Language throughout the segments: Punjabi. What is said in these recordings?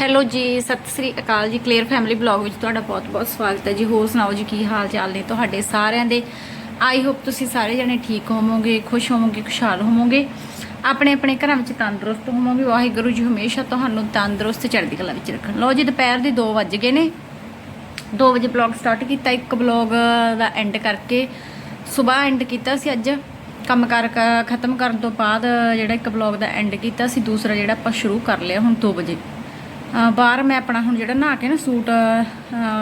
ਹੈਲੋ ਜੀ, ਸਤਿ ਸ੍ਰੀ ਅਕਾਲ ਜੀ ਕਲੀਅਰ ਫੈਮਿਲੀ ਬਲੌਗ ਵਿੱਚ ਤੁਹਾਡਾ ਬਹੁਤ-ਬਹੁਤ ਸਵਾਗਤ ਹੈ ਜੀ। ਹੋਰ ਸੁਣਾਓ ਜੀ, ਕੀ ਹਾਲ ਚਾਲ ਨੇ ਤੁਹਾਡੇ ਸਾਰਿਆਂ ਦੇ? ਆਈ ਹੋਪ ਤੁਸੀਂ ਸਾਰੇ ਜਣੇ ਠੀਕ ਹੋਵੋਗੇ, ਖੁਸ਼ ਹੋਵੋਗੇ, ਖੁਸ਼ਹਾਲ ਹੋਵੋਗੇ। ਆਪਣੇ ਆਪਣੇ ਘਰਾਂ ਵਿੱਚ ਤੰਦਰੁਸਤ ਹੋਵੋਗੇ। ਵਾਹਿਗੁਰੂ ਜੀ ਹਮੇਸ਼ਾ ਤੁਹਾਨੂੰ ਤੰਦਰੁਸਤ, ਚੜ੍ਹਦੀ ਕਲਾ ਵਿੱਚ ਰੱਖਣ। ਲਓ ਜੀ, ਦੁਪਹਿਰ ਦੇ 2 ਵੱਜ ਗਏ ਨੇ। 2 ਵਜੇ ਬਲੌਗ ਸਟਾਰਟ ਕੀਤਾ। ਇੱਕ ਬਲੌਗ ਦਾ ਐਂਡ ਕਰਕੇ ਸਵੇਰ ਐਂਡ ਕੀਤਾ ਸੀ ਅੱਜ। ਕੰਮ ਕਰ ਖਤਮ ਕਰਨ ਤੋਂ ਬਾਅਦ ਜਿਹੜਾ ਇੱਕ ਬਲੌਗ ਦਾ ਐਂਡ ਕੀਤਾ ਸੀ। ਦੂਸਰਾ ਜਿਹੜਾ ਆਪਾਂ ਸ਼ੁਰੂ ਕਰ ਲਿਆ ਹੁਣ 2 ਵਜੇ। ਬਾਹਰ ਮੈਂ ਆਪਣਾ ਹੁਣ ਜਿਹੜਾ ਨਹਾ ਕੇ ਨਾ ਸੂਟ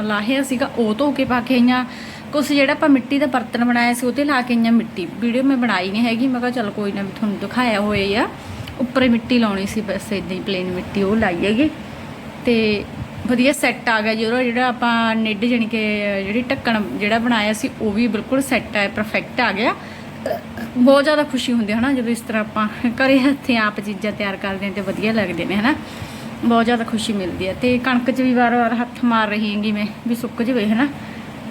ਲਾਹਿਆ ਸੀਗਾ, ਉਹ ਧੋ ਕੇ ਪਾ ਕੇ ਆਈਆਂ। ਕੁਛ ਜਿਹੜਾ ਆਪਾਂ ਮਿੱਟੀ ਦਾ ਬਰਤਨ ਬਣਾਇਆ ਸੀ ਉਹ ਤੇ ਲਾ ਕੇ ਆਈਆਂ ਮਿੱਟੀ। ਵੀਡੀਓ ਮੈਂ ਬਣਾਈ ਨਹੀਂ ਹੈਗੀ, ਮੈਂ ਕਿਹਾ ਚਲ ਕੋਈ ਨਾ, ਵੀ ਤੁਹਾਨੂੰ ਦਿਖਾਇਆ ਹੋਇਆ ਆ। ਉੱਪਰ ਮਿੱਟੀ ਲਾਉਣੀ ਸੀ, ਬਸ ਇਦਾਂ ਹੀ ਪਲੇਨ ਮਿੱਟੀ ਉਹ ਲਾਈ ਹੈਗੀ। ਤੇ ਵਧੀਆ ਸੈੱਟ ਆ ਗਿਆ ਜੀ, ਉਹਦਾ ਜਿਹੜਾ ਆਪਾਂ ਨਿੱਡ ਜਾਣੀ ਕਿ ਜਿਹੜੀ ਢੱਕਣ ਜਿਹੜਾ ਬਣਾਇਆ ਸੀ, ਉਹ ਵੀ ਬਿਲਕੁਲ ਸੈੱਟ ਆ ਪਰਫੈਕਟ ਆ ਗਿਆ। ਬਹੁਤ ਜ਼ਿਆਦਾ ਖੁਸ਼ੀ ਹੁੰਦੀ ਹੈ ਹਨਾ, ਜਦੋਂ ਇਸ ਤਰ੍ਹਾਂ ਆਪਾਂ ਘਰੇ ਹੱਥੇ ਆਪ ਚੀਜ਼ਾਂ ਤਿਆਰ ਕਰਦੇ ਹਾਂ ਤੇ ਵਧੀਆ ਲੱਗਦੇ ਨੇ, ਹਨਾ। ਬਹੁਤ ਜ਼ਿਆਦਾ ਖੁਸ਼ੀ ਮਿਲਦੀ ਹੈ ਤੇ ਕਣਕ 'ਚ ਵੀ ਵਾਰ-ਵਾਰ ਹੱਥ ਮਾਰ ਰਹੀ ਹੈਗੀ ਮੈਂ, ਵੀ ਸੁੱਕ ਜਵੇ, ਹਨਾ?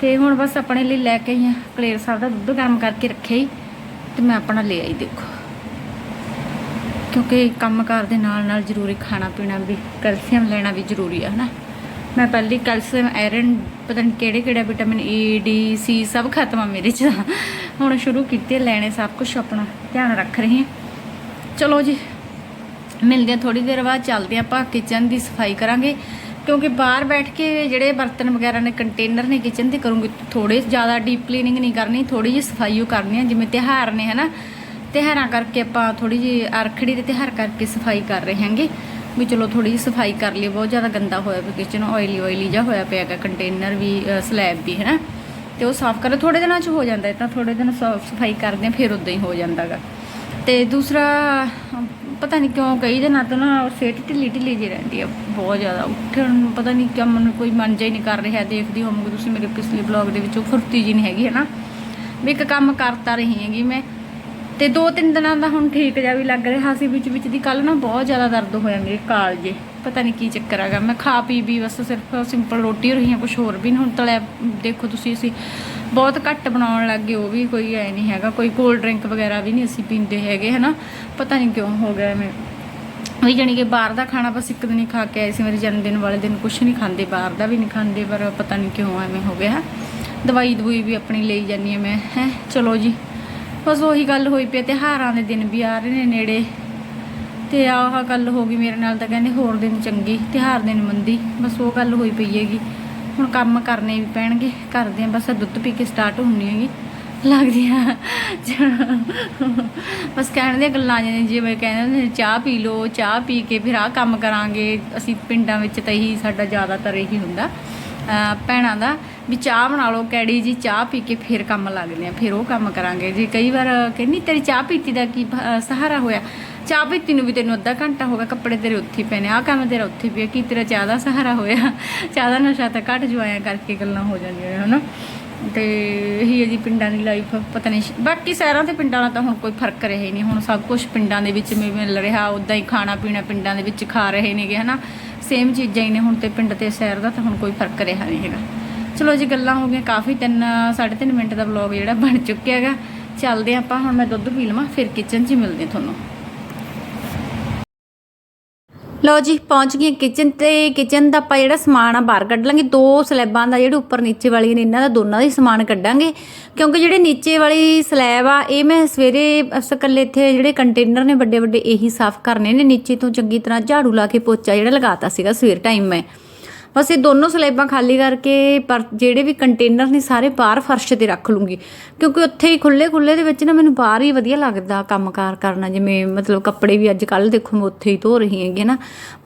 ਤੇ ਹੁਣ ਬਸ ਆਪਣੇ ਲਈ ਲੈ ਕੇ ਆਈ ਹਾਂ, ਕਲੇਰ ਸਾਹਿਬ ਦਾ ਦੁੱਧ ਗਰਮ ਕਰਕੇ ਰੱਖਿਆ ਹੀ, ਤੇ ਮੈਂ ਆਪਣਾ ਲੈ ਆਈ ਦੇਖੋ। ਕਿਉਂਕਿ ਕੰਮਕਾਰ ਦੇ ਨਾਲ ਨਾਲ ਜ਼ਰੂਰੀ ਖਾਣਾ ਪੀਣਾ ਵੀ, ਕੈਲਸ਼ੀਅਮ ਲੈਣਾ ਵੀ ਜ਼ਰੂਰੀ ਹੈ ਹਨਾ? ਮੈਂ ਪਹਿਲੀ ਕੈਲਸ਼ੀਅਮ ਆਇਰਨ ਪਤਾ ਨਹੀਂ ਕਿਹੜੇ ਕਿਹੜੇ ਵਿਟਾਮਿਨ ਈ ਡੀ ਸੀ ਸਭ ਖਤਮ ਆ ਮੇਰੇ ਚ। ਹੁਣ ਸ਼ੁਰੂ ਕੀਤੇ ਲੈਣੇ ਸਭ ਕੁਝ ਆਪਣਾ ਧਿਆਨ ਰੱਖ ਰਹੀ ਹਾਂ। ਚਲੋ ਜੀ ਮਿਲਦੇ ਆ ਥੋੜੀ ਦੇਰ ਬਾਅਦ ਚੱਲਦੇ ਆ, ਆਪਾਂ ਕਿਚਨ ਦੀ ਸਫ਼ਾਈ ਕਰਾਂਗੇ। ਕਿਉਂਕਿ ਬਾਹਰ ਬੈਠ ਕੇ ਜਿਹੜੇ ਬਰਤਨ ਵਗੈਰਾ ਨੇ ਕੰਟੇਨਰ ਨੇ ਕਿਚਨ ਦੇ, ਕਰੂੰਗੀ। ਥੋੜੇ ਜ਼ਿਆਦਾ ਡੀਪ ਕਲੀਨਿੰਗ ਨਹੀਂ ਕਰਨੀ ਥੋੜੀ ਜਿਹੀ ਸਫ਼ਾਈ ਉਹ ਕਰਨੀ ਹੈ ਜਿਵੇਂ ਤਿਉਹਾਰ ਨੇ, ਹਨਾ। ਤਿਉਹਾਰਾਂ ਕਰਕੇ ਆਪਾਂ ਥੋੜੀ ਜਿਹੀ ਅਰਖੜੀ ਦੇ ਤਿਉਹਾਰ ਕਰਕੇ ਸਫ਼ਾਈ ਕਰ ਰਹੇ ਹਾਂਗੇ। ਵੀ ਚਲੋ ਥੋੜੀ ਜਿਹੀ ਸਫ਼ਾਈ ਕਰ ਲਈ ਬਹੁਤ ਜ਼ਿਆਦਾ ਗੰਦਾ ਹੋਇਆ ਪਿਆ ਕਿਚਨ ਆਇਲੀ ਆਇਲੀ ਜਿਹਾ ਹੋਇਆ ਪਿਆ ਹੈਗਾ ਕੰਟੇਨਰ ਵੀ ਸਲੈਬ ਵੀ, ਹਨਾ। ਤੇ ਉਹ ਸਾਫ਼ ਕਰ ਥੋੜੇ ਦਿਨਾਂ 'ਚ ਹੋ ਜਾਂਦਾ ਤਾਂ ਥੋੜੇ ਦਿਨ ਸਾਫ਼ ਸਫ਼ਾਈ ਕਰਦੇ ਆ, ਫਿਰ ਉਦਾਂ ਹੀ ਹੋ ਜਾਂਦਾਗਾ ਤੇ ਦੂਸਰਾ ਪਤਾ ਨਹੀਂ ਕਿਉਂ ਕਈ ਦਿਨਾਂ ਤੋਂ ਨਾ ਸਿਹਤ ਢਿੱਲੀ ਢਿੱਲੀ ਜਿਹੀ ਰਹਿੰਦੀ ਆ, ਬਹੁਤ ਜ਼ਿਆਦਾ। ਉੱਠਣ ਨੂੰ ਪਤਾ ਨਹੀਂ ਕਿਉਂ ਮੈਨੂੰ, ਕੋਈ ਮਨ ਜਿਹਾ ਹੀ ਨਹੀਂ ਕਰ ਰਿਹਾ, ਦੇਖਦੀ ਹੋਵੋਗੇ ਤੁਸੀਂ ਮੇਰੇ ਪਿਛਲੇ ਬਲੌਗ ਦੇ ਵਿੱਚ, ਉਹ ਫੁਰਤੀ ਜੀ ਨਹੀਂ ਹੈਗੀ ਹੈ ਨਾ ਵੀ ਇੱਕ ਕੰਮ ਕਰਤਾ ਰਹੀ ਹੈਗੀ ਮੈਂ। ਤੇ ਦੋ ਤਿੰਨ ਦਿਨਾਂ ਦਾ ਹੁਣ ਠੀਕ ਜਿਹਾ ਵੀ ਲੱਗ ਰਿਹਾ ਸੀ ਵਿੱਚ ਵਿੱਚ ਦੀ ਕੱਲ ਨਾ ਬਹੁਤ ਜ਼ਿਆਦਾ ਦਰਦ ਹੋਇਆ ਮੇਰੇ ਕਾਲਜੇ ਪਤਾ ਨਹੀਂ ਕੀ ਚੱਕਰ ਹੈਗਾ ਮੈਂ ਖਾ ਪੀ ਵੀ ਬਸ ਸਿਰਫ ਸਿੰਪਲ ਰੋਟੀ ਰਹੀ ਹਾਂ ਕੁਝ ਹੋਰ ਵੀ ਨਹੀਂ ਹੁਣ ਤਲਿਆ ਦੇਖੋ ਤੁਸੀਂ ਅਸੀਂ ਬਹੁਤ ਘੱਟ ਬਣਾਉਣ ਲੱਗ ਗਏ ਉਹ ਵੀ ਕੋਈ ਐ ਨਹੀਂ ਹੈਗਾ। ਕੋਈ ਕੋਲਡ ਡਰਿੰਕ ਵਗੈਰਾ ਵੀ ਨਹੀਂ ਅਸੀਂ ਪੀਂਦੇ ਹੈਗੇ ਹਨਾ? ਪਤਾ ਨਹੀਂ ਕਿਉਂ ਹੋ ਗਿਆ ਐਵੇਂ। ਵੀ ਜਾਣੀ ਕਿ ਬਾਹਰ ਦਾ ਖਾਣਾ ਬਸ ਇੱਕ ਦਿਨ ਹੀ ਖਾ ਕੇ ਆਏ ਸੀ। ਮੇਰੇ ਜਨਮ ਦਿਨ ਵਾਲੇ ਦਿਨ ਕੁਝ ਨਹੀਂ ਖਾਂਦੇ ਬਾਹਰ ਦਾ ਵੀ ਨਹੀਂ ਖਾਂਦੇ ਪਰ ਪਤਾ ਨਹੀਂ ਕਿਉਂ ਐਵੇਂ ਹੋ ਗਿਆ। ਦਵਾਈ ਦਵਾਈ ਵੀ ਆਪਣੀ ਲਈ ਜਾਨੀ ਹੈ ਮੈਂ ਹੈ? ਚਲੋ ਜੀ। ਬਸ ਉਹੀ ਗੱਲ ਹੋਈ ਪਈ ਹੈ, ਤਿਉਹਾਰਾਂ ਦੇ ਦਿਨ ਵੀ ਆ ਰਹੇ ਨੇ ਨੇੜੇ। ਤੇ ਆਹ ਗੱਲ ਹੋ ਗਈ ਮੇਰੇ ਨਾਲ ਤਾਂ ਕਹਿੰਦੇ ਹੋਰ ਦਿਨ ਚੰਗੀ, ਤਿਉਹਾਰ ਦਿਨ ਮੰਦੀ ਬਸ ਉਹ ਗੱਲ ਹੋਈ ਪਈ ਹੈਗੀ। ਹੁਣ ਕੰਮ ਕਰਨੇ ਵੀ ਪੈਣਗੇ, ਕਰਦੇ ਆ, ਬਸ ਦੁੱਧ ਪੀ ਕੇ ਸਟਾਰਟ ਹੁੰਨੀ ਹੈਗੀ। ਲੱਗਦੀਆਂ ਬਸ ਕਹਿਣ ਦੀਆਂ ਗੱਲਾਂ ਜਾਂਦੀਆਂ ਜਿਵੇਂ ਕਹਿੰਦੇ ਚਾਹ ਪੀ ਲਓ, ਚਾਹ ਪੀ ਕੇ ਫਿਰ ਆਹ ਕੰਮ ਕਰਾਂਗੇ। ਅਸੀਂ ਪਿੰਡਾਂ ਵਿੱਚ ਤਾਂ ਇਹੀ ਸਾਡਾ ਜ਼ਿਆਦਾਤਰ ਇਹੀ ਹੁੰਦਾ। ਭੈਣਾਂ ਦਾ ਵੀ ਚਾਹ ਬਣਾ ਲਓ, ਕੈੜੀ ਜੀ ਚਾਹ ਪੀ ਕੇ ਫਿਰ ਕੰਮ ਲੱਗਦੇ ਆ, ਫਿਰ ਉਹ ਕੰਮ ਕਰਾਂਗੇ। ਜੇ ਕਈ ਵਾਰ ਕਹਿੰਦੀ, ਤੇਰੀ ਚਾਹ ਪੀਤੀ ਦਾ ਕੀ ਸਹਾਰਾ ਹੋਇਆ? ਚਾਹ ਪੀਤੀ ਨੂੰ ਵੀ ਤੈਨੂੰ ਅੱਧਾ ਘੰਟਾ ਹੋ ਗਿਆ ਕੱਪੜੇ ਤੇਰੇ ਉੱਥੇ ਹੀ ਪਏ ਨੇ ਆਹ ਕੰਮ ਤੇਰਾ ਉੱਥੇ ਪਿਆ ਕੀ ਤੇਰਾ ਚਾਹ ਦਾ ਸਹਾਰਾ ਹੋਇਆ? ਚਾਹ ਦਾ ਨਸ਼ਾ ਤਾਂ ਘੱਟ ਜਵਾਇਆ ਕਰਕੇ ਗੱਲਾਂ ਹੋ ਜਾਂਦੀਆਂ ਨੇ, ਹਨਾ? ਤੇ ਇਹੀ ਹੈ ਜੀ ਪਿੰਡਾਂ ਦੀ ਲਾਈਫ ਪਤਾ ਨਹੀਂ ਬਾਕੀ ਸ਼ਹਿਰਾਂ ਤੇ ਪਿੰਡਾਂ ਦਾ ਤਾਂ ਹੁਣ ਕੋਈ ਫ਼ਰਕ ਰਿਹਾ ਹੀ ਨਹੀਂ, ਹੁਣ ਸਭ ਕੁਝ ਪਿੰਡਾਂ ਦੇ ਵਿੱਚ ਵੀ ਮਿਲ ਰਿਹਾ ਉਦਾਂ ਹੀ ਖਾਣਾ ਪੀਣਾ ਪਿੰਡਾਂ ਦੇ ਵਿੱਚ ਖਾ ਰਹੇ ਨੇਗੇ, ਹਨਾ? ਸੇਮ ਚੀਜ਼ਾਂ ਹੀ ਨੇ ਹੁਣ ਤੇ ਪਿੰਡ ਤੇ ਸ਼ਹਿਰ ਦਾ ਤਾਂ ਹੁਣ ਕੋਈ ਫ਼ਰਕ ਰਿਹਾ ਨਹੀਂ ਹੈਗਾ। ਚਲੋ ਜੀ ਗੱਲਾਂ ਹੋ ਗਈਆਂ ਕਾਫੀ, ਤਿੰਨ, ਸਾਢੇ ਤਿੰਨ ਮਿੰਟ ਦਾ ਵਲੌਗ ਜਿਹੜਾ ਬਣ ਚੁੱਕਿਆ ਹੈਗਾ। ਚੱਲਦੇ ਆਪਾਂ, ਹੁਣ ਮੈਂ ਦੁੱਧ ਪੀ ਲਵਾਂ, ਫਿਰ ਕਿਚਨ 'ਚ ਹੀ ਮਿਲਦੇ ਹਾਂ ਤੁਹਾਨੂੰ। ਲਓ ਜੀ, ਪਹੁੰਚ ਗਏ ਕਿਚਨ ਤੇ। ਕਿਚਨ ਦਾ ਆਪਾਂ ਜਿਹੜਾ ਸਮਾਨ ਆ ਬਾਹਰ ਕੱਢ ਲਾਂਗੇ। ਦੋ ਸਲੈਬਾਂ ਦਾ ਜਿਹੜੇ ਉੱਪਰ ਨੀਚੇ ਵਾਲੀ ਨੇ, ਇਹਨਾਂ ਦਾ ਦੋਨਾਂ ਦਾ ਹੀ ਸਮਾਨ ਕੱਢਾਂਗੇ। ਕਿਉਂਕਿ ਜਿਹੜੇ ਨੀਚੇ ਵਾਲੀ ਸਲੈਬ ਆ, ਇਹ ਮੈਂ ਸਵੇਰੇ ਇਕੱਲੇ ਇੱਥੇ ਜਿਹੜੇ ਕੰਟੇਨਰ ਨੇ ਵੱਡੇ ਵੱਡੇ ਇਹੀ ਸਾਫ਼ ਕਰਨੇ ਨੇ। ਨੀਚੇ ਤੋਂ ਚੰਗੀ ਤਰ੍ਹਾਂ ਝਾੜੂ ਲਾ ਕੇ ਪੋਚਾ ਜਿਹੜਾ ਲਗਾਤਾ ਸੀਗਾ ਸਵੇਰ ਟਾਈਮ ਮੈਂ। ਬਸ ਇਹ ਦੋਨੋਂ ਸਲੈਬਾਂ ਖਾਲੀ ਕਰਕੇ ਪਰ ਜਿਹੜੇ ਵੀ ਕੰਟੇਨਰ ਨੇ ਸਾਰੇ ਬਾਹਰ ਫਰਸ਼ ਤੇ ਰੱਖ ਲੂੰਗੀ। ਕਿਉਂਕਿ ਉੱਥੇ ਹੀ ਖੁੱਲੇ ਖੁੱਲੇ ਦੇ ਵਿੱਚ ਨਾ ਮੈਨੂੰ ਬਾਹਰ ਹੀ ਵਧੀਆ ਲੱਗਦਾ ਕੰਮਕਾਰ ਕਰਨਾ। ਜਿਵੇਂ ਮਤਲਬ ਕੱਪੜੇ ਵੀ ਅੱਜ ਕੱਲ ਦੇਖੋ ਮੈਂ ਉੱਥੇ ਹੀ ਧੋ ਰਹੀ ਹੈਗੀ ਨਾ।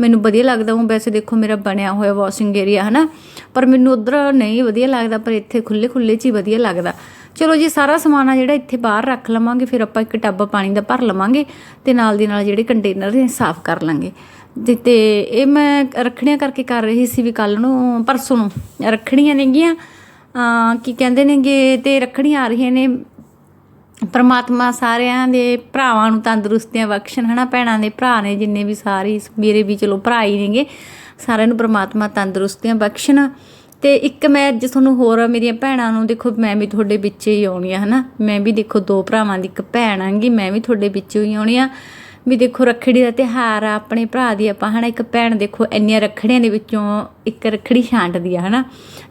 ਮੈਨੂੰ ਵਧੀਆ ਲੱਗਦਾ ਉਹ ਵੈਸੇ ਦੇਖੋ ਮੇਰਾ ਬਣਿਆ ਹੋਇਆ ਵਾਸ਼ਿੰਗ ਏਰੀਆ ਹਨਾ। ਪਰ ਮੈਨੂੰ ਉਧਰ ਨਹੀਂ ਵਧੀਆ ਲੱਗਦਾ, ਪਰ ਇੱਥੇ ਖੁੱਲੇ ਖੁੱਲੇ 'ਚ ਹੀ ਵਧੀਆ ਲੱਗਦਾ। ਚਲੋ ਜੀ, ਸਾਰਾ ਸਮਾਨ ਆ ਜਿਹੜਾ ਇੱਥੇ ਬਾਹਰ ਰੱਖ ਲਵਾਂਗੇ, ਫਿਰ ਆਪਾਂ ਇੱਕ ਟੱਬ ਪਾਣੀ ਦਾ ਭਰ ਲਵਾਂਗੇ ਤੇ ਨਾਲ ਦੀ ਨਾਲ ਜਿਹੜੇ ਕੰਟੇਨਰ ਨੇ ਸਾਫ਼ ਕਰ ਲਾਂਗੇ। ਤੇ ਤੇ ਇਹ ਮੈਂ ਰੱਖੜੀਆਂ ਕਰਕੇ ਕਰ ਰਹੀ ਸੀ ਵੀ ਕੱਲ ਨੂੰ, ਪਰਸੋਂ ਨੂੰ। ਰੱਖੜੀਆਂ ਨੇਗੀਆਂ ਕੀ ਕਹਿੰਦੇ ਨੇਗੇ ਤੇ ਰੱਖੜੀਆਂ ਆ ਰਹੀਆਂ ਨੇ। ਪਰਮਾਤਮਾ ਸਾਰਿਆਂ ਦੇ ਭਰਾਵਾਂ ਨੂੰ ਤੰਦਰੁਸਤੀਆਂ ਬਖਸ਼ਣ, ਹਨਾ, ਭੈਣਾਂ ਦੇ ਭਰਾ ਨੇ ਜਿੰਨੇ ਵੀ ਸਾਰੇ ਮੇਰੇ ਵੀ ਚਲੋ ਭਰਾ ਹੀ ਨੇਗੇ। ਸਾਰਿਆਂ ਨੂੰ ਪਰਮਾਤਮਾ ਤੰਦਰੁਸਤੀਆਂ ਬਖਸ਼ਣ। ਤੇ ਇੱਕ ਮੈਂ ਅੱਜ ਤੁਹਾਨੂੰ ਹੋਰ ਮੇਰੀਆਂ ਭੈਣਾਂ ਨੂੰ ਦੇਖੋ, ਮੈਂ ਵੀ ਤੁਹਾਡੇ ਵਿੱਚ ਹੀ ਆਉਣੀ ਆ, ਹਨਾ। ਮੈਂ ਵੀ ਦੇਖੋ, ਦੋ ਭਰਾਵਾਂ ਦੀ ਇੱਕ ਭੈਣ ਆਂਗੀ, ਮੈਂ ਵੀ ਤੁਹਾਡੇ ਵਿੱਚ ਹੀ ਆਉਣੀ ਆ। ਵੀ ਦੇਖੋ ਰੱਖੜੀ ਦਾ ਤਿਉਹਾਰ ਆ, ਆਪਣੇ ਭਰਾ ਦੀ ਆਪਾਂ ਹਨਾ, ਇੱਕ ਭੈਣ ਦੇਖੋ ਇੰਨੀਆਂ ਰੱਖੜੀਆਂ ਦੇ ਵਿੱਚੋਂ ਇੱਕ ਰੱਖੜੀ ਛਾਂਟਦੀ ਆ, ਹਨਾ।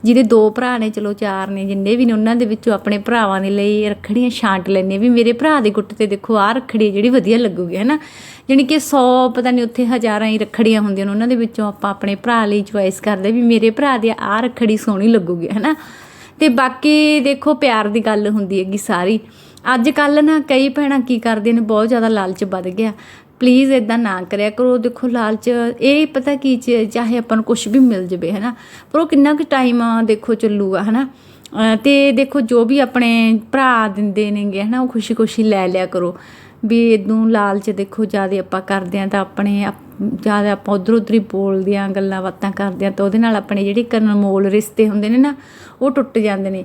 ਜਿਹਦੇ ਦੋ ਭਰਾ ਨੇ, ਚਲੋ ਚਾਰ ਨੇ, ਜਿੰਨੇ ਵੀ ਨੇ, ਉਹਨਾਂ ਦੇ ਵਿੱਚੋਂ ਆਪਣੇ ਭਰਾਵਾਂ ਦੇ ਲਈ ਰੱਖੜੀਆਂ ਛਾਂਟ ਲੈਣੇ ਵੀ ਮੇਰੇ ਭਰਾ ਦੇ ਗੁੱਟ ਤੇ ਦੇਖੋ ਆਹ ਰੱਖੜੀ ਜਿਹੜੀ ਵਧੀਆ ਲੱਗੂਗੀ, ਹਨਾ। ਜਾਣੀ ਕਿ 100 ਪਤਾ ਨਹੀਂ ਉੱਥੇ ਹਜ਼ਾਰਾਂ ਹੀ ਰੱਖੜੀਆਂ ਹੁੰਦੀਆਂ ਨੇ, ਉਹਨਾਂ ਦੇ ਵਿੱਚੋਂ ਆਪਾਂ ਆਪਣੇ ਭਰਾ ਲਈ ਚੁਆਇਸ ਕਰਦੇ ਵੀ ਮੇਰੇ ਭਰਾ ਦੀ ਆਹ ਰੱਖੜੀ ਸੋਹਣੀ ਲੱਗੂਗੀ, ਹਨਾ। ਤੇ ਬਾਕੀ ਦੇਖੋ ਪਿਆਰ ਦੀ ਗੱਲ ਹੁੰਦੀ ਹੈਗੀ ਸਾਰੀ। ਅੱਜ ਕੱਲ ਨਾ ਕਈ ਭੈਣਾਂ ਕੀ ਕਰਦੀਆਂ ਨੇ, ਬਹੁਤ ਜ਼ਿਆਦਾ ਲਾਲਚ ਵੱਧ ਗਿਆ। ਪਲੀਜ਼ ਇਦਾਂ ਨਾ ਕਰਿਆ ਕਰੋ ਦੇਖੋ ਲਾਲਚ, ਇਹ ਪਤਾ ਕੀ ਚਾਹੇ ਆਪਾਂ ਨੂੰ ਕੁਝ ਵੀ ਮਿਲ ਜਵੇ, ਹਨਾ। ਪਰ ਉਹ ਕਿੰਨਾ ਕੁ ਟਾਈਮ ਦੇਖੋ ਚੱਲੂਗਾ, ਹਨਾ। ਅਹ ਤੇ ਦੇਖੋ ਜੋ ਵੀ ਆਪਣੇ ਭਰਾ ਦਿੰਦੇ ਨੇਗੇ, ਹਨਾ, ਉਹ ਖੁਸ਼ੀ-ਖੁਸ਼ੀ ਲੈ ਲਿਆ ਕਰੋ। ਵੀ ਇਦੋਂ ਲਾਲਚ ਦੇਖੋ, ਜ਼ਿਆਦਾ ਆਪਾਂ ਕਰਦੇ ਆ ਤਾਂ ਆਪਣੇ ਜ਼ਿਆਦਾ ਆਪਾਂ ਉਧਰ ਉਧਰ ਹੀ ਬੋਲਦੇ ਆ ਗੱਲਾਂ ਬਾਤਾਂ ਕਰਦੇ ਆ ਤਾਂ ਉਹਦੇ ਨਾਲ ਆਪਣੇ ਜਿਹੜੇ ਇੱਕ ਅਨਮੋਲ ਰਿਸ਼ਤੇ ਹੁੰਦੇ ਨੇ ਨਾ, ਉਹ ਟੁੱਟ ਜਾਂਦੇ ਨੇ।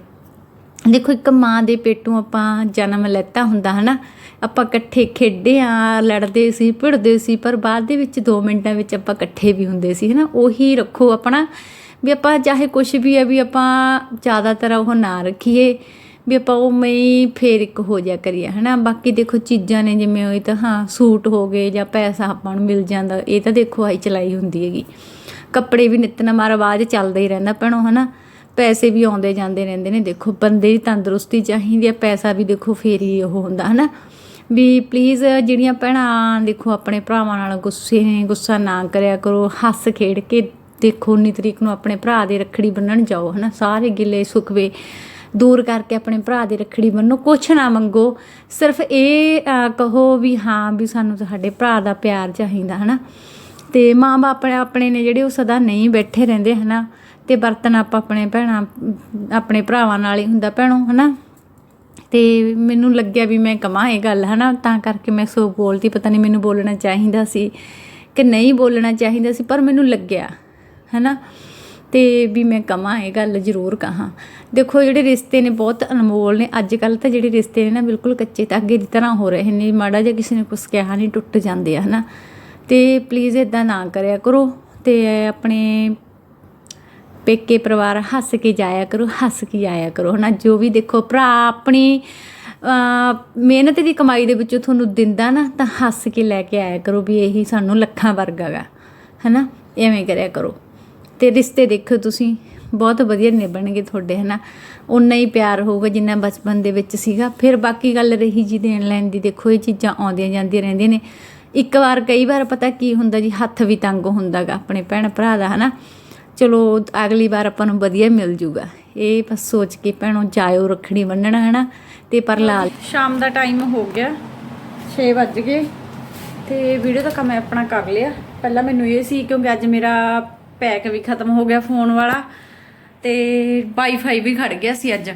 ਦੇਖੋ, ਇੱਕ ਮਾਂ ਦੇ ਪੇਟੋਂ ਆਪਾਂ ਜਨਮ ਲੈਤਾ ਹੁੰਦਾ, ਹਨਾ? ਆਪਾਂ ਇਕੱਠੇ ਖੇਡੇ ਆ, ਲੜਦੇ ਸੀ, ਭਿੜਦੇ ਸੀ, ਪਰ ਬਾਅਦ ਦੇ ਵਿੱਚ 2 ਮਿੰਟਾਂ ਵਿੱਚ ਆਪਾਂ ਇਕੱਠੇ ਵੀ ਹੁੰਦੇ ਸੀ, ਹਨਾ? ਉਹੀ ਰੱਖੋ ਆਪਣਾ, ਵੀ ਆਪਾਂ ਚਾਹੇ ਕੁਝ ਵੀ ਹੈ ਵੀ ਆਪਾਂ ਜ਼ਿਆਦਾਤਰ ਉਹ ਨਾ ਰੱਖੀਏ, ਵੀ ਆਪਾਂ ਉਹ ਹੀ ਫੇਰ ਇੱਕ ਹੋ ਜਾ ਕਰੀਏ, ਹਨਾ? ਬਾਕੀ ਦੇਖੋ, ਚੀਜ਼ਾਂ ਨੇ ਜਿਵੇਂ ਹੋਈ ਤਾਂ, ਹਾਂ, ਸੂਟ ਹੋ ਗਏ ਜਾਂ ਪੈਸਾ ਆਪਾਂ ਨੂੰ ਮਿਲ ਜਾਂਦਾ, ਇਹ ਤਾਂ ਦੇਖੋ ਆਈ ਚਲਾਈ ਹੁੰਦੀ ਹੈਗੀ। ਕੱਪੜੇ ਵੀ ਨਿਤਨਾ ਮਾਰ ਆਵਾਜ਼ ਚੱਲਦਾ ਹੀ ਰਹਿੰਦਾ ਭੈਣੋ, ਹਨਾ? ਪੈਸੇ ਵੀ ਆਉਂਦੇ ਜਾਂਦੇ ਰਹਿੰਦੇ ਨੇ। ਦੇਖੋ, ਬੰਦੇ ਦੀ ਤੰਦਰੁਸਤੀ ਚਾਹੀਦੀ ਹੈ, ਪੈਸਾ ਵੀ ਦੇਖੋ ਫੇਰ ਹੀ ਉਹ ਹੁੰਦਾ, ਹਨਾ। ਵੀ ਪਲੀਜ਼ ਜਿਹੜੀਆਂ ਭੈਣਾਂ, ਦੇਖੋ ਆਪਣੇ ਭਰਾਵਾਂ ਨਾਲ ਗੁੱਸੇ ਨੇ, ਗੁੱਸਾ ਨਾ ਕਰਿਆ ਕਰੋ, ਹੱਸ ਖੇਡ ਕੇ ਦੇਖੋ 19 ਤਰੀਕ ਨੂੰ ਆਪਣੇ ਭਰਾ ਦੇ ਰੱਖੜੀ ਬੰਨਣ ਜਾਓ, ਹਨਾ। ਸਾਰੇ ਗਿਲੇ ਸੁਖਵੇ ਦੂਰ ਕਰਕੇ ਆਪਣੇ ਭਰਾ ਦੀ ਰੱਖੜੀ ਬੰਨੋ। ਕੁਛ ਨਾ ਮੰਗੋ, ਸਿਰਫ ਇਹ ਕਹੋ ਵੀ ਹਾਂ, ਵੀ ਸਾਨੂੰ ਸਾਡੇ ਭਰਾ ਦਾ ਪਿਆਰ ਚਾਹੀਦਾ, ਹਨਾ। ਤੇ ਮਾਂ-ਬਾਪ ਆਪਣੇ ਆਪਣੇ ਨੇ ਜਿਹੜੇ ਉਹ ਸਦਾ ਨਹੀਂ ਬੈਠੇ ਰਹਿੰਦੇ, ਹਨਾ। ਤੇ ਬਰਤਨ ਆਪਾਂ ਆਪਣੇ ਭੈਣਾਂ, ਆਪਣੇ ਭਰਾਵਾਂ ਨਾਲ ਹੀ ਹੁੰਦਾ ਭੈਣੋ, ਹਨਾ? ਤੇ ਮੈਨੂੰ ਲੱਗਿਆ ਵੀ ਮੈਂ ਕਮਾਂ ਇਹ ਗੱਲ, ਹਨਾ? ਤਾਂ ਕਰਕੇ ਮੈਂ ਸੋ ਬੋਲਦੀ, ਪਤਾ ਨਹੀਂ ਮੈਨੂੰ ਬੋਲਣਾ ਚਾਹੀਦਾ ਸੀ ਕਿ ਨਹੀਂ ਬੋਲਣਾ ਚਾਹੀਦਾ ਸੀ, ਪਰ ਮੈਨੂੰ ਲੱਗਿਆ, ਹਨਾ? ਤੇ ਵੀ ਮੈਂ ਕਮਾਂ ਇਹ ਗੱਲ ਜ਼ਰੂਰ ਕਹਾਂ। ਦੇਖੋ, ਜਿਹੜੇ ਰਿਸ਼ਤੇ ਨੇ ਬਹੁਤ ਅਨਮੋਲ ਨੇ ਅੱਜ ਕੱਲ ਤਾਂ ਜਿਹੜੇ ਰਿਸ਼ਤੇ ਨੇ ਨਾ ਬਿਲਕੁਲ ਕੱਚੇ ਧਾਗੇ ਦੀ ਤਰ੍ਹਾਂ ਹੋ ਰਹੇ ਨੇ, ਮਾੜਾ ਜਿਹਾ ਕਿਸੇ ਨੇ ਕੁਛ ਕਿਹਾ ਨਹੀਂ, ਟੁੱਟ ਜਾਂਦੇ ਆ, ਹਨਾ? ਤੇ ਪਲੀਜ਼ ਇਦਾਂ ਨਾ ਕਰਿਆ ਕਰੋ ਤੇ ਆਪਣੇ ਪੇਕੇ ਪਰਿਵਾਰ ਹੱਸ ਕੇ ਜਾਇਆ ਕਰੋ, ਹੱਸ ਕੇ ਆਇਆ ਕਰੋ, ਹਨਾ? ਜੋ ਵੀ ਦੇਖੋ, ਭਰਾ ਆਪਣੀ ਮਿਹਨਤ ਦੀ ਕਮਾਈ ਦੇ ਵਿੱਚੋਂ ਤੁਹਾਨੂੰ ਦਿੰਦਾ ਨਾ, ਤਾਂ ਹੱਸ ਕੇ ਲੈ ਕੇ ਆਇਆ ਕਰੋ ਵੀ ਇਹੀ ਸਾਨੂੰ ਲੱਖਾਂ ਵਰਗਾ ਗਾ, ਹਨਾ? ਐਵੇਂ ਕਰਿਆ ਕਰੋ। ਤੇ ਰਿਸ਼ਤੇ ਦੇਖੋ ਤੁਸੀਂ, ਬਹੁਤ ਵਧੀਆ ਨਿਭਣਗੇ ਤੁਹਾਡੇ, ਹਨਾ? ਉਨਾ ਹੀ ਪਿਆਰ ਹੋਊਗਾ ਜਿੰਨਾ ਬਚਪਨ ਦੇ ਵਿੱਚ ਸੀਗਾ। ਫਿਰ ਬਾਕੀ ਗੱਲ ਰਹੀ ਜੀ ਦੇਣ ਲੈਣ ਦੀ, ਦੇਖੋ ਇਹ ਚੀਜ਼ਾਂ ਆਉਂਦੀਆਂ ਜਾਂਦੀਆਂ ਰਹਿੰਦੀਆਂ ਨੇ। ਇੱਕ ਵਾਰ, ਕਈ ਵਾਰ ਪਤਾ ਕੀ ਹੁੰਦਾ ਜੀ, ਹੱਥ ਵੀ ਤੰਗ ਹੁੰਦਾਗਾ ਆਪਣੇ ਭੈਣ ਭਰਾ ਦਾ, ਹਨਾ? ਚਲੋ ਅਗਲੀ ਵਾਰ ਆਪਾਂ ਨੂੰ ਵਧੀਆ ਮਿਲ ਜੂਗਾ। ਇਹ ਬਸ ਸੋਚ ਕੇ ਭੈਣੋ ਜਾਇਓ ਰੱਖੜੀ ਬੰਨਣਾ, ਹਨਾ? ਤੇ ਪਰ ਲਾਲ ਸ਼ਾਮ ਦਾ ਟਾਈਮ ਹੋ ਗਿਆ 6 ਵੱਜ ਗਏ। ਤੇ ਵੀਡੀਓ ਦਾ ਕੰਮ ਆਪਣਾ ਕਰ ਲਿਆ। ਪਹਿਲਾਂ ਮੈਨੂੰ ਇਹ ਸੀ, ਕਿਉਂਕਿ ਅੱਜ ਮੇਰਾ ਪੈਕ ਵੀ ਖਤਮ ਹੋ ਗਿਆ ਫੋਨ ਵਾਲਾ ਤੇ ਵਾਈਫਾਈ ਵੀ ਖੜ ਗਿਆ ਸੀ ਅੱਜ।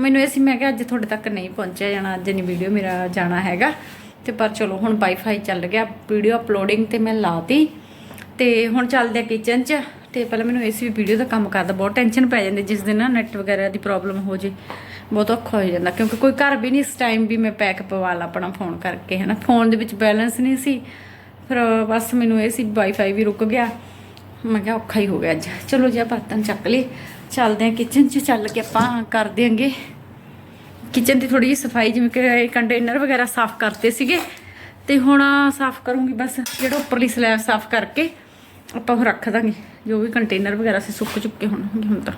ਮੈਨੂੰ ਇਹ ਸੀ, ਮੈਂ ਕਿਹਾ ਅੱਜ ਤੁਹਾਡੇ ਤੱਕ ਨਹੀਂ ਪਹੁੰਚਿਆ ਜਾਣਾ, ਅੱਜ ਨਹੀਂ ਵੀਡੀਓ ਮੇਰਾ ਜਾਣਾ ਹੈਗਾ। ਤੇ ਪਰ ਚਲੋ ਹੁਣ ਵਾਈਫਾਈ ਚੱਲ ਗਿਆ ਵੀਡੀਓ ਅਪਲੋਡਿੰਗ ਤੇ ਮੈਂ ਲਾਤੀ। ਤੇ ਹੁਣ ਚੱਲਦੇ ਆ ਕਿਚਨ 'ਚ। ਤੇ ਪਹਿਲਾਂ ਮੈਨੂੰ ਇਸ ਵੀ ਵੀਡੀਓ ਦਾ ਕੰਮ ਕਰਦਾ, ਬਹੁਤ ਟੈਨਸ਼ਨ ਪੈ ਜਾਂਦੀ ਜਿਸ ਦਿਨ ਨਾ ਨੈਟ ਵਗੈਰਾ ਦੀ ਪ੍ਰੋਬਲਮ ਹੋ ਜੇ, ਬਹੁਤ ਔਖਾ ਹੋ ਜਾਂਦਾ ਕਿਉਂਕਿ ਕੋਈ ਘਰ ਵੀ ਨਹੀਂ ਇਸ ਟਾਈਮ ਵੀ ਮੈਂ ਪੈਕ ਪਵਾ ਲਾ ਆਪਣਾ ਫੋਨ ਕਰਕੇ, ਹਨਾ। ਫੋਨ ਦੇ ਵਿੱਚ ਬੈਲੈਂਸ ਨਹੀਂ ਸੀ, ਫਿਰ ਬਸ ਮੈਨੂੰ ਇਹ ਸੀ ਵਾਈਫਾਈ ਵੀ ਰੁਕ ਗਿਆ। ਮੈਂ ਕਿਹਾ ਔਖਾ ਹੀ ਹੋ ਗਿਆ ਅੱਜ। ਚਲੋ ਜੀ ਆ ਬਰਤਨ ਚੱਕ ਲਏ, ਚੱਲਦੇ ਆ ਕਿਚਨ 'ਚ, ਚੱਲ ਕੇ ਆਪਾਂ ਕਰ ਦਿਆਂਗੇ। ਕਿਚਨ ਦੀ ਥੋੜੀ ਜਿਹੀ ਸਫ਼ਾਈ, ਜਿਵੇਂ ਕਿ ਕੰਟੇਨਰ ਵਗੈਰਾ ਸਾਫ਼ ਕਰਤੇ ਸੀਗੇ, ਤੇ ਹੁਣ ਸਾਫ਼ ਕਰੂੰਗੀ ਬਸ, ਜਿਹੜਾ ਉੱਪਰਲੀ ਸਲੈਬ ਸਾਫ਼ ਕਰਕੇ। ਆਪਾਂ ਉਹ ਰੱਖ ਦਾਂਗੇ, ਜੋ ਵੀ ਕੰਟੇਨਰ ਵਗੈਰਾ ਸੀ ਸੁੱਕ ਚੁੱਕੇ ਹੋਣਗੇ ਹੁਣ ਤਾਂ।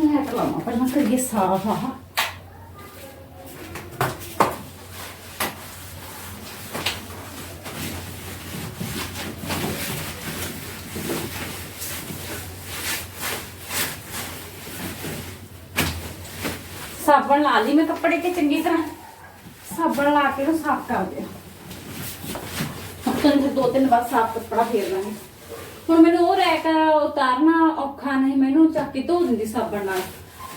ਲੈ ਕਲਾਮਾ ਪਹਿਲਾਂ ਕਰੀਏ ਸਾਫ਼ ਆਹ ਸਾਬਣ ਲਾ ਲਈ ਮੈਂ ਕੱਪੜੇ ਤੇ ਚੰਗੀ ਤਰ੍ਹਾਂ। ਸਾਬਣ ਲਾ ਕੇ ਉਹਨੂੰ ਸਾਫ਼ ਕਰ ਦਿਆ ਹੁਣ ਦੋ ਤਿੰਨ ਵਾਰ ਸਾਫ਼ ਕੱਪੜਾ ਫੇਰ ਲਾਂਗੇ। ਹੁਣ ਮੈਨੂੰ ਉਹ ਰੈਕ ਉਤਾਰਨਾ ਔਖਾ ਨਹੀਂ, ਮੈਨੂੰ ਚੱਕ ਕੇ ਧੋ ਦਿੰਦੀ ਸਾਬਣ ਨਾਲ।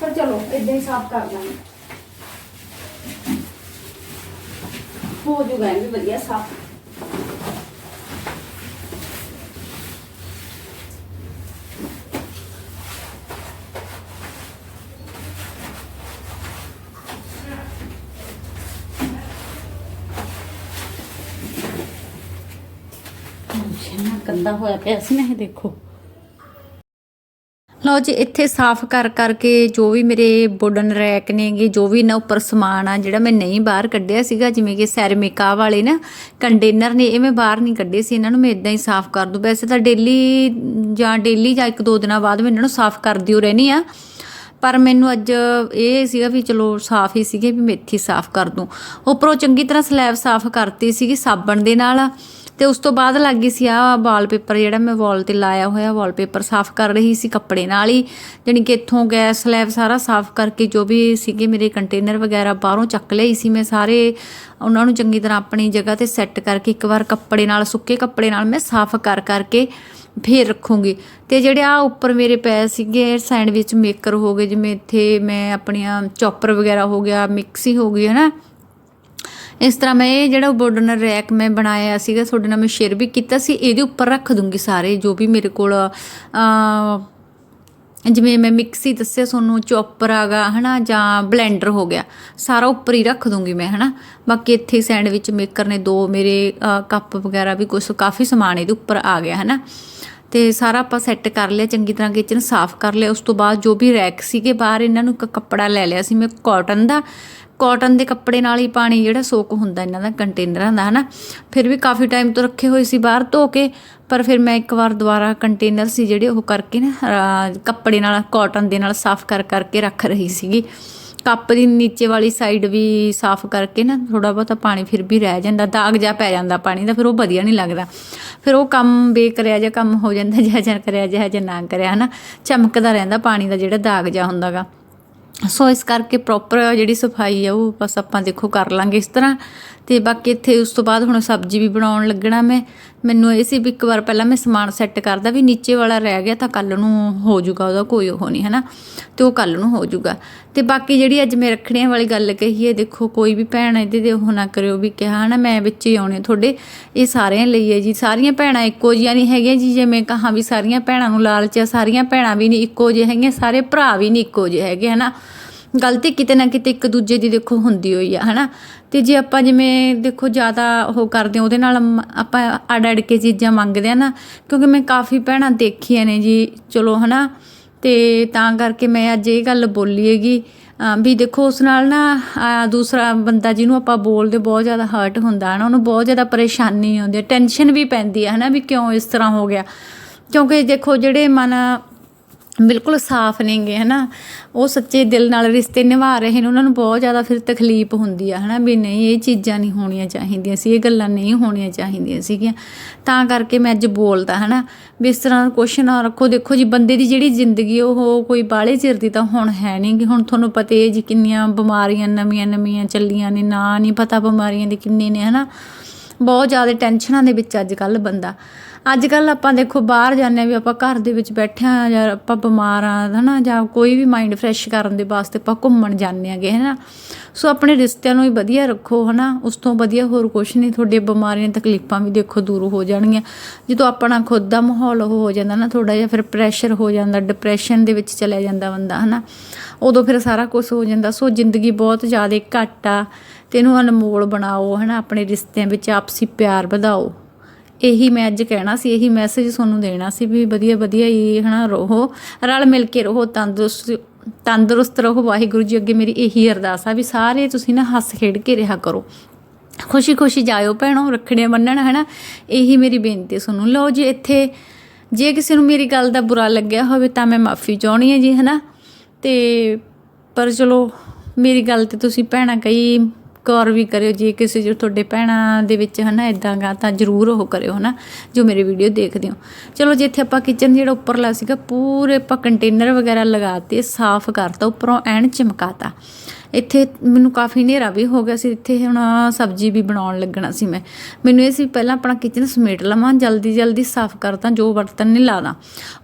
ਪਰ ਚਲੋ ਇਦਾਂ ਹੀ ਸਾਫ਼ ਕਰ ਦਾਂਗੇ ਹੋ ਜੂਗਾ ਇਹ ਵੀ ਵਧੀਆ ਸਾਫ਼ ਇੰਨਾ ਗੰਦਾ ਹੋਇਆ ਪਿਆ ਸੀ ਨਾ ਇਹ ਦੇਖੋ। ਲਓ ਜੀ, ਇੱਥੇ ਸਾਫ਼ ਕਰ ਕਰਕੇ ਜੋ ਵੀ ਮੇਰੇ ਵੁਡਨ ਰੈਕ ਨੇਗੇ, ਜੋ ਵੀ ਨਾ ਉੱਪਰ ਸਮਾਨ ਆ, ਜਿਹੜਾ ਮੈਂ ਨਹੀਂ ਬਾਹਰ ਕੱਢਿਆ ਸੀਗਾ, ਜਿਵੇਂ ਕਿ ਸੈਰਮਿਕਾ ਵਾਲੇ ਨਾ, ਕੰਟੇਨਰ ਨੇ, ਇਹ ਮੈਂ ਬਾਹਰ ਨਹੀਂ ਕੱਢੇ ਸੀ, ਇਹਨਾਂ ਨੂੰ ਮੈਂ ਇਦਾਂ ਹੀ ਸਾਫ਼ ਕਰ ਦੂੰ। ਵੈਸੇ ਤਾਂ ਡੇਲੀ ਜਾਂ ਡੇਲੀ ਜਾਂ ਇੱਕ ਦੋ ਦਿਨਾਂ ਬਾਅਦ ਮੈਂ ਇਹਨਾਂ ਨੂੰ ਸਾਫ਼ ਕਰਦੀ ਹੋ ਰਹਿਣੀ ਆ। ਪਰ ਮੈਨੂੰ ਅੱਜ ਇਹ ਸੀਗਾ ਵੀ ਚਲੋ ਸਾਫ਼ ਹੀ ਸੀਗੇ, ਵੀ ਮੇਥੀ ਸਾਫ਼ ਕਰ ਦੂੰ। ਉੱਪਰੋਂ ਚੰਗੀ ਤਰ੍ਹਾਂ ਸਲੈਬ ਸਾਫ਼ ਕਰਤੀ ਸੀਗੀ ਸਾਬਣ ਦੇ ਨਾਲ। ਤੇ ਉਸ ਤੋਂ ਬਾਅਦ ਲੱਗ ਗਈ ਸੀ ਆ ਵਾਲਪੇਪਰ ਜਿਹੜਾ ਮੈਂ ਵਾਲ ਤੇ ਲਾਇਆ ਹੋਇਆ, ਵਾਲਪੇਪਰ ਸਾਫ਼ ਕਰ ਰਹੀ ਸੀ ਕੱਪੜੇ ਨਾਲ ਹੀ, ਜਾਣੀ ਕਿ ਇੱਥੋਂ ਗੈਸ, ਸਲੈਬ ਸਾਰਾ ਸਾਫ਼ ਕਰਕੇ ਜੋ ਵੀ ਸੀਗੇ ਮੇਰੇ ਕੰਟੇਨਰ ਵਗੈਰਾ ਬਾਹਰੋਂ ਚੱਕ ਲਈ ਸੀ ਮੈਂ ਸਾਰੇ, ਉਹਨਾਂ ਨੂੰ ਚੰਗੀ ਤਰ੍ਹਾਂ ਆਪਣੀ ਜਗ੍ਹਾ ਤੇ ਸੈੱਟ ਕਰਕੇ ਇੱਕ ਵਾਰ ਕੱਪੜੇ ਨਾਲ, ਸੁੱਕੇ ਕੱਪੜੇ ਨਾਲ ਮੈਂ ਸਾਫ਼ ਕਰ ਕਰਕੇ ਫੇਰ ਰੱਖੂੰਗੀ। ਤੇ ਜਿਹੜੇ ਆ ਉੱਪਰ ਮੇਰੇ ਪਏ ਸੀਗੇ ਸੈਂਡਵਿਚ ਮੇਕਰ ਹੋ ਗਏ, ਜਿਵੇਂ ਇੱਥੇ ਮੈਂ ਆਪਣੀਆਂ ਚੌਪਰ ਵਗੈਰਾ ਹੋ ਗਿਆ, ਮਿਕਸੀ ਹੋ ਗਈ ਹੈ ਨਾ ਇਸ ਤਰ੍ਹਾਂ ਮੈਂ ਇਹ ਜਿਹੜਾ ਵੁਡਨ ਰੈਕ ਮੈਂ ਬਣਾਇਆ ਸੀਗਾ, ਤੁਹਾਡੇ ਨਾਲ ਮੈਂ ਸ਼ੇਅਰ ਵੀ ਕੀਤਾ ਸੀ, ਇਹਦੇ ਉੱਪਰ ਰੱਖ ਦੂੰਗੀ ਸਾਰੇ ਜੋ ਵੀ ਮੇਰੇ ਕੋਲ ਜਿਵੇਂ ਮੈਂ ਮਿਕਸੀ ਦੱਸਿਆ ਤੁਹਾਨੂੰ, ਚੌਪਰ ਆਗਾ, ਹਨਾ, ਜਾਂ ਬਲੈਂਡਰ ਹੋ ਗਿਆ, ਸਾਰਾ ਉੱਪਰ ਹੀ ਰੱਖ ਦੂੰਗੀ ਮੈਂ, ਹਨਾ। ਬਾਕੀ ਇੱਥੇ ਸੈਂਡਵਿਚ ਮੇਕਰ ਨੇ ਦੋ, ਮੇਰੇ ਕੱਪ ਵਗੈਰਾ ਵੀ ਕੁਝ ਕਾਫੀ ਸਮਾਨ ਇਹਦੇ ਉੱਪਰ ਆ ਗਿਆ, ਹਨਾ। ਤੇ ਸਾਰਾ ਆਪਾਂ ਸੈੱਟ ਕਰ ਲਿਆ, ਚੰਗੀ ਤਰ੍ਹਾਂ ਕਿਚਨ ਸਾਫ਼ ਕਰ ਲਿਆ, ਉਸ ਤੋਂ ਬਾਅਦ ਜੋ ਵੀ ਰੈਕ ਸੀਗੇ, ਬਾਹਰ ਇਹਨਾਂ ਨੂੰ ਇੱਕ ਕੱਪੜਾ ਲੈ ਲਿਆ ਸੀ ਮੈਂ ਕਾਟਨ ਦਾ ਕਾਟਨ ਦੇ ਕੱਪੜੇ ਨਾਲ ਹੀ ਪਾਣੀ ਜਿਹੜਾ ਸੋਕ ਹੁੰਦਾ ਇਹਨਾਂ ਦਾ ਕੰਟੇਨਰਾਂ ਦਾ, ਹਨਾ? ਫਿਰ ਵੀ ਕਾਫੀ ਟਾਈਮ ਤੋਂ ਰੱਖੇ ਹੋਏ ਸੀ ਬਾਹਰ ਧੋ ਕੇ, ਪਰ ਫਿਰ ਮੈਂ ਇੱਕ ਵਾਰ ਦੁਬਾਰਾ ਕੰਟੇਨਰ ਸੀ ਜਿਹੜੇ ਉਹ ਕਰਕੇ ਨਾ ਕੱਪੜੇ ਨਾਲ ਕਾਟਨ ਦੇ ਨਾਲ ਸਾਫ਼ ਕਰ ਕਰਕੇ ਰੱਖ ਰਹੀ ਸੀਗੀ। ਕੱਪ ਦੀ ਨੀਚੇ ਵਾਲੀ ਸਾਈਡ ਵੀ ਸਾਫ਼ ਕਰਕੇ ਨਾ ਥੋੜਾ ਬਹੁਤਾ ਪਾਣੀ ਫਿਰ ਵੀ ਰਹਿ ਜਾਂਦਾ, ਦਾਗ ਜਾ ਪੈ ਜਾਂਦਾ ਪਾਣੀ ਦਾ, ਫਿਰ ਉਹ ਵਧੀਆ ਨਹੀਂ ਲੱਗਦਾ। ਫਿਰ ਉਹ ਕੰਮ ਬੇਕਰਿਆ ਜਿਹਾ, ਕੰਮ ਹੋ ਜਾਂਦਾ, ਜਿਹਾ ਜਿਹਾ ਕਰਿਆ, ਜਿਹਾ ਜਿਹਾ ਨਾ ਕਰਿਆ, ਹਨਾ? ਚਮਕਦਾ ਰਹਿੰਦਾ ਪਾਣੀ ਦਾ ਜਿਹੜਾ ਦਾਗ ਜਾ ਹੁੰਦਾਗਾ ਸੋ ਇਸ ਕਰਕੇ ਪ੍ਰੋਪਰ ਜਿਹੜੀ ਸਫ਼ਾਈ ਆ, ਉਹ ਬਸ ਆਪਾਂ ਦੇਖੋ ਕਰ ਲਾਂਗੇ ਇਸ ਤਰ੍ਹਾਂ। ਤੇ ਬਾਕੀ ਇੱਥੇ ਉਸ ਤੋਂ ਬਾਅਦ ਹੁਣ ਸਬਜ਼ੀ ਵੀ ਬਣਾਉਣ ਲੱਗਣਾ ਮੈਂ। ਮੈਨੂੰ ਇਹ ਸੀ ਵੀ ਇੱਕ ਵਾਰ ਪਹਿਲਾਂ ਮੈਂ ਸਮਾਨ ਸੈੱਟ ਕਰਦਾ ਵੀ ਨੀਚੇ ਵਾਲਾ ਰਹਿ ਗਿਆ ਤਾਂ ਕੱਲ ਨੂੰ ਹੋ ਜਾਊਗਾ, ਉਹਦਾ ਕੋਈ ਉਹ ਨਹੀਂ, ਹਨਾ? ਤੇ ਉਹ ਕੱਲ ਨੂੰ ਹੋ ਜਾਊਗਾ। ਤੇ ਬਾਕੀ ਜਿਹੜੀ ਅੱਜ ਮੈਂ ਰੱਖੜੀਆਂ ਵਾਲੀ ਗੱਲ ਕਹੀ ਹੈ, ਦੇਖੋ, ਕੋਈ ਵੀ ਭੈਣ ਇਹਦੇ ਦੇ ਉਹ ਨਾ ਕਰਿਓ ਵੀ ਕਿਹਾ ਨਾ, ਮੈਂ ਵਿੱਚ ਹੀ ਆਉਣੇ ਤੁਹਾਡੇ। ਇਹ ਸਾਰਿਆਂ ਲਈ ਹੈ ਜੀ। ਸਾਰੀਆਂ ਭੈਣਾਂ ਇੱਕੋ ਜਿਹੀਆਂ ਨਹੀਂ ਹੈਗੀਆਂ ਜੀ ਜਿਵੇਂ ਕਹਾਂ ਵੀ ਸਾਰੀਆਂ ਭੈਣਾਂ ਨੂੰ ਲਾਲਚ ਆ, ਸਾਰੀਆਂ ਭੈਣਾਂ ਵੀ ਨਹੀਂ ਇੱਕੋ ਜਿਹੇ ਹੈਗੀਆਂ, ਸਾਰੇ ਭਰਾ ਵੀ ਨਹੀਂ ਇੱਕੋ ਜਿਹੇ ਹੈਗੇ, ਹਨਾ? ਗਲਤੀ ਕਿਤੇ ਨਾ ਕਿਤੇ ਇੱਕ ਦੂਜੇ ਦੀ, ਦੇਖੋ, ਹੁੰਦੀ ਹੋਈ ਆ, ਹਨਾ? ਤੇ ਜੇ ਆਪਾਂ ਜਿਵੇਂ, ਦੇਖੋ, ਜ਼ਿਆਦਾ ਉਹ ਕਰਦੇ ਹਾਂ ਉਹਦੇ ਨਾਲ ਆਪਾਂ ਅੜ ਅੜ ਕੇ ਚੀਜ਼ਾਂ ਮੰਗਦੇ ਆ ਨਾ, ਕਿਉਂਕਿ ਮੈਂ ਕਾਫੀ ਭੈਣਾਂ ਦੇਖੀਆਂ ਨੇ ਜੀ, ਚਲੋ, ਹਨਾ? ਤੇ ਤਾਂ ਕਰਕੇ ਮੈਂ ਅੱਜ ਇਹ ਗੱਲ ਬੋਲੀ ਹੈਗੀ। ਵੀ ਦੇਖੋ, ਉਸ ਨਾਲ ਨਾ ਦੂਸਰਾ ਬੰਦਾ ਜਿਹਨੂੰ ਆਪਾਂ ਬੋਲਦੇ ਬਹੁਤ ਜ਼ਿਆਦਾ ਹਰਟ ਹੁੰਦਾ ਨਾ, ਉਹਨੂੰ ਬਹੁਤ ਜ਼ਿਆਦਾ ਪਰੇਸ਼ਾਨੀ ਆਉਂਦੀ ਹੈ। ਟੈਨਸ਼ਨ ਵੀ ਪੈਂਦੀ ਹੈ, ਹਨਾ, ਵੀ ਕਿਉਂ ਇਸ ਤਰ੍ਹਾਂ ਹੋ ਗਿਆ? ਕਿਉਂਕਿ ਦੇਖੋ, ਜਿਹੜੇ ਮਨ ਬਿਲਕੁਲ ਸਾਫ਼ ਨੇਗੇ, ਹਨਾ? ਉਹ ਸੱਚੇ ਦਿਲ ਨਾਲ ਰਿਸ਼ਤੇ ਨਿਭਾ ਰਹੇ ਨੇ, ਉਹਨਾਂ ਨੂੰ ਬਹੁਤ ਜ਼ਿਆਦਾ ਫਿਰ ਤਕਲੀਫ ਹੁੰਦੀ ਆ, ਹਨਾ? ਵੀ ਨਹੀਂ, ਇਹ ਚੀਜ਼ਾਂ ਨਹੀਂ ਹੋਣੀਆਂ ਚਾਹੀਦੀਆਂ ਸੀ, ਇਹ ਗੱਲਾਂ ਨਹੀਂ ਹੋਣੀਆਂ ਚਾਹੀਦੀਆਂ ਸੀਗੀਆਂ। ਤਾਂ ਕਰਕੇ ਮੈਂ ਅੱਜ ਬੋਲਦਾ, ਹਨਾ? ਵੀ ਇਸ ਤਰ੍ਹਾਂ ਕੁਛ ਨਾ ਰੱਖੋ। ਦੇਖੋ ਜੀ, ਬੰਦੇ ਦੀ ਜਿਹੜੀ ਜ਼ਿੰਦਗੀ ਉਹ ਕੋਈ ਬਾਹਲੇ ਚਿਰ ਦੀ ਤਾਂ ਹੁਣ ਹੈ ਨਹੀਂ ਗੀ। ਹੁਣ ਤੁਹਾਨੂੰ ਪਤਾ ਹੈ ਜੀ, ਕਿੰਨੀਆਂ ਬਿਮਾਰੀਆਂ ਨਵੀਆਂ ਨਵੀਆਂ ਚੱਲੀਆਂ ਨੇ, ਨਾ ਨਹੀਂ ਪਤਾ ਬਿਮਾਰੀਆਂ ਦੇ ਕਿੰਨੇ ਨੇ, ਹਨਾ? ਬਹੁਤ ਜ਼ਿਆਦਾ ਟੈਨਸ਼ਨਾਂ ਦੇ ਵਿੱਚ ਅੱਜ ਕੱਲ ਬੰਦਾ। ਅੱਜ ਕੱਲ੍ਹ ਆਪਾਂ ਦੇਖੋ ਬਾਹਰ ਜਾਂਦੇ ਹਾਂ ਵੀ ਆਪਾਂ ਘਰ ਦੇ ਵਿੱਚ ਬੈਠੇ ਹਾਂ ਜਾਂ ਆਪਾਂ ਬਿਮਾਰ ਹਾਂ ਹੈ ਨਾ ਜਾਂ ਕੋਈ ਵੀ ਮਾਈਂਡ ਫਰੈਸ਼ ਕਰਨ ਦੇ ਵਾਸਤੇ ਆਪਾਂ ਘੁੰਮਣ ਜਾਂਦੇ ਹਾਂਗੇ ਹੈ ਨਾ ਸੋ ਆਪਣੇ ਰਿਸ਼ਤਿਆਂ ਨੂੰ ਵੀ ਵਧੀਆ ਰੱਖੋ ਹੈ ਨਾ ਉਸ ਤੋਂ ਵਧੀਆ ਹੋਰ ਕੁਛ ਨਹੀਂ ਤੁਹਾਡੇ ਬਿਮਾਰੀਆਂ, ਤਕਲੀਫਾਂ ਵੀ ਦੇਖੋ ਦੂਰ ਹੋ ਜਾਣਗੀਆਂ। ਜਦੋਂ ਆਪਣਾ ਖੁਦ ਦਾ ਮਾਹੌਲ ਉਹ ਹੋ ਜਾਂਦਾ ਨਾ ਥੋੜਾ ਜਿਹਾ ਫਿਰ ਪ੍ਰੈਸ਼ਰ ਹੋ ਜਾਂਦਾ ਡਿਪਰੈਸ਼ਨ ਦੇ ਵਿੱਚ ਚਲਿਆ ਜਾਂਦਾ ਬੰਦਾ ਹੈ ਨਾ ਉਦੋਂ ਫਿਰ ਸਾਰਾ ਕੁਝ ਹੋ ਜਾਂਦਾ। ਸੋ ਜ਼ਿੰਦਗੀ ਬਹੁਤ ਜ਼ਿਆਦਾ ਘੱਟ ਆ। ਤੇ ਇਹਨੂੰ ਅਨਮੋਲ ਬਣਾਓ ਹੈ ਨਾ ਆਪਣੇ ਰਿਸ਼ਤਿਆਂ ਵਿੱਚ ਆਪਸੀ ਪਿਆਰ ਵਧਾਓ। ਇਹੀ ਮੈਂ ਅੱਜ ਕਹਿਣਾ ਸੀ, ਇਹੀ ਮੈਸੇਜ ਤੁਹਾਨੂੰ ਦੇਣਾ ਸੀ ਵੀ ਵਧੀਆ ਵਧੀਆ ਹੀ ਹਨਾ ਰਹੋ, ਰਲ ਮਿਲ ਕੇ ਰਹੋ, ਤੰਦਰੁਸਤ ਤੰਦਰੁਸਤ ਰਹੋ, ਵਾਹਿਗੁਰੂ ਜੀ ਅੱਗੇ ਮੇਰੀ ਇਹੀ ਅਰਦਾਸ ਆ ਵੀ ਸਾਰੇ ਤੁਸੀਂ ਨਾ ਹੱਸ ਖੇਡ ਕੇ ਰਿਹਾ ਕਰੋ। ਖੁਸ਼ੀ ਖੁਸ਼ੀ ਜਾਇਓ ਭੈਣੋ, ਰੱਖੜੀਆਂ ਬੰਨਣ ਹਨਾ, ਇਹੀ ਮੇਰੀ ਬੇਨਤੀ ਤੁਹਾਨੂੰ। ਲਓ ਜੀ, ਇੱਥੇ ਜੇ ਕਿਸੇ ਨੂੰ ਮੇਰੀ ਗੱਲ ਦਾ ਬੁਰਾ ਲੱਗਿਆ ਹੋਵੇ ਤਾਂ ਮੈਂ ਮਾਫੀ ਚਾਹਣੀ ਹੈ ਜੀ, ਹਨਾ। ਤੇ ਪਰ ਚਲੋ, ਮੇਰੀ ਗੱਲ ਤੇ ਤੁਸੀਂ ਭੈਣਾਂ ਕਈ ਗੌਰ ਵੀ ਕਰਿਓ, ਜੇ ਕਿਸੇ ਜੋ ਤੁਹਾਡੇ ਭੈਣਾਂ ਦੇ ਵਿੱਚ ਹਨਾ ਇਦਾਂ ਗਾ, ਤਾਂ ਜ਼ਰੂਰ ਉਹ ਕਰਿਓ ਹਨਾ, ਜੋ ਮੇਰੇ ਵੀਡੀਓ ਦੇਖਦੇ ਹੋ। ਚਲੋ ਜਿੱਥੇ ਆਪਾਂ ਕਿਚਨ ਜਿਹੜਾ ਉੱਪਰਲਾ ਸੀਗਾ, ਪੂਰੇ ਆਪਾਂ ਕੰਟੇਨਰ ਵਗੈਰਾ ਲਗਾਤੇ ਸਾਫ਼ ਕਰਤਾ, ਉੱਪਰੋਂ ਐਨ ਚਮਕਾਤਾ। ਇੱਥੇ ਮੈਨੂੰ ਕਾਫੀ ਹਨੇਰਾ ਵੀ ਹੋ ਗਿਆ ਸੀ। ਇੱਥੇ ਹੁਣ ਸਬਜ਼ੀ ਵੀ ਬਣਾਉਣ ਲੱਗਣਾ ਸੀ ਮੈਂ। ਮੈਨੂੰ ਇਹ ਸੀ ਪਹਿਲਾਂ ਆਪਣਾ ਕਿਚਨ ਸਮੇਟ ਲਵਾਂ, ਜਲਦੀ ਜਲਦੀ ਸਾਫ਼ ਕਰ ਕਰਤਾ ਜੋ ਬਰਤਨ ਨਹੀਂ ਲਾਦਾ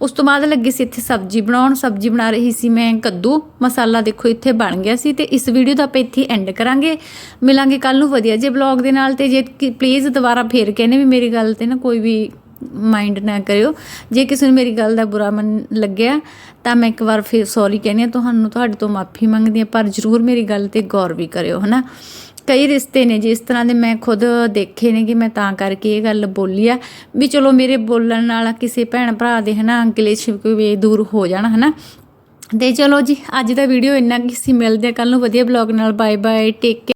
ਉਸ ਤੋਂ ਬਾਅਦ ਲੱਗੀ ਸੀ ਇੱਥੇ ਸਬਜ਼ੀ ਬਣਾਉਣ। ਸਬਜ਼ੀ ਬਣਾ ਰਹੀ ਸੀ ਮੈਂ ਕੱਦੂ। ਮਸਾਲਾ ਦੇਖੋ ਇੱਥੇ ਬਣ ਗਿਆ ਸੀ ਤੇ ਇਸ ਵੀਡੀਓ ਦਾ ਆਪਾਂ ਇੱਥੇ ਐਂਡ ਕਰਾਂਗੇ। ਮਿਲਾਂਗੇ ਕੱਲ ਨੂੰ ਵਧੀਆ ਜੇ ਬਲੌਗ ਦੇ ਨਾਲ ਤੇ ਜੇ ਪਲੀਜ਼ ਦੁਬਾਰਾ ਫੇਰ ਕਹਿੰਦੇ ਵੀ ਮੇਰੀ ਗੱਲ ਤੇ ਨਾ ਕੋਈ ਵੀ ਮਾਈਂਡ ਨਾ ਕਰਿਓ। ਜੇ ਕਿਸੇ ਨੂੰ ਮੇਰੀ ਗੱਲ ਦਾ ਬੁਰਾ ਮਨ ਲੱਗਿਆ, ਤਾਂ ਮੈਂ ਇੱਕ ਵਾਰ ਫਿਰ ਸੌਰੀ ਕਹਿੰਦੀ ਹਾਂ, ਤੁਹਾਨੂੰ ਤੁਹਾਡੇ ਤੋਂ ਮਾਫੀ ਮੰਗਦੀ ਹਾਂ, ਪਰ ਜ਼ਰੂਰ ਮੇਰੀ ਗੱਲ ਤੇ ਗੌਰ ਵੀ ਕਰਿਓ, ਹਨਾ? ਕਈ ਰਿਸ਼ਤੇ ਨੇ ਜਿਸ ਤਰ੍ਹਾਂ ਦੇ ਮੈਂ ਖੁਦ ਦੇਖੇ ਨੇ ਕਿ ਮੈਂ ਤਾਂ ਕਰਕੇ ਇਹ ਗੱਲ ਬੋਲੀ ਆ, ਵੀ ਚਲੋ ਮੇਰੇ ਬੋਲਣ ਨਾਲ ਕਿਸੇ ਭੈਣ ਭਰਾ ਦੇ ਹਨਾ ਕਲੇਸ਼ ਵੀ ਦੂਰ ਹੋ ਜਾਣ, ਹਨਾ? ਤੇ ਚਲੋ ਜੀ, ਅੱਜ ਦਾ ਵੀਡੀਓ ਇੰਨਾ ਕਿ ਸੀ। ਮਿਲਦੇ ਕੱਲ ਨੂੰ ਵਧੀਆ ਬਲੌਗ ਨਾਲ। Bye bye take